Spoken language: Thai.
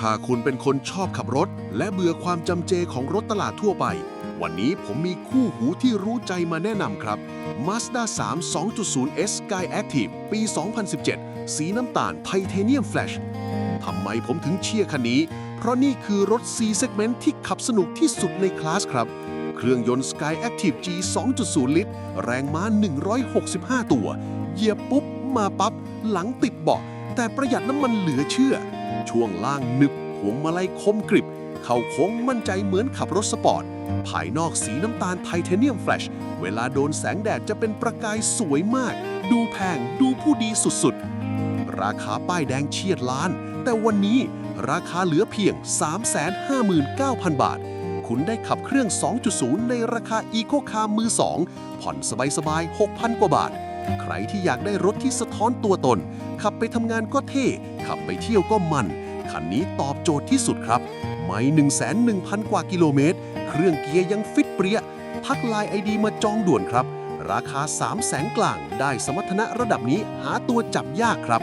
ถ้าคุณเป็นคนชอบขับรถ และเบื่อความจำเจของรถตลาดทั่วไป วันนี้ผมมีคู่หูที่รู้ใจมาแนะนำครับ Mazda 3 2.0 S Sky Active ปี 2017 สีน้ำตาลไทเทเนียมแฟลชทำไมผมถึงเชียร์คันนี้ เพราะนี่คือรถ C segment ที่ขับสนุกที่สุดในคลาสครับ เครื่องยนต์ Sky Active G 2.0 ลิตร แรงม้า 165 ตัว เหยียบปุ๊บ มาปั๊บ หลังติดเบาะ แต่ประหยัดน้ำมันเหลือเชื่อ ช่วงล่างหนึบพวงมาลัยคมกริบ เข้าโค้งมั่นใจเหมือนขับรถสปอร์ต ภายนอกสีน้ำตาลไทเทเนียมแฟลช เวลาโดนแสงแดดจะเป็นประกายสวยมาก ดูแพงดูผู้ดีสุดๆ ราคาป้ายแดงเฉียดล้าน แต่วันนี้ราคาเหลือเพียง 359,000 บาท คุณได้ขับเครื่อง 2.0 ในราคาอีโคคาร์มือ 2 ผ่อนสบายๆ 6,000 กว่าบาท ใครที่อยากได้รถที่สะท้อนตัวตน ขับไปทำงานก็เท่ ขับไปเที่ยวก็มัน คันนี้ตอบโจทย์ที่สุดครับ ไม่1 1 0 0 0 กว่ากิโลเมตร เครื่องเกียร์ยังฟิตเปรี้ย ทักไลน์ไอดีมาจองด่วนครับ ราคา 3 0 0แสนกลาง ได้สมรรถนะระดับนี้หาตัวจับยากครับ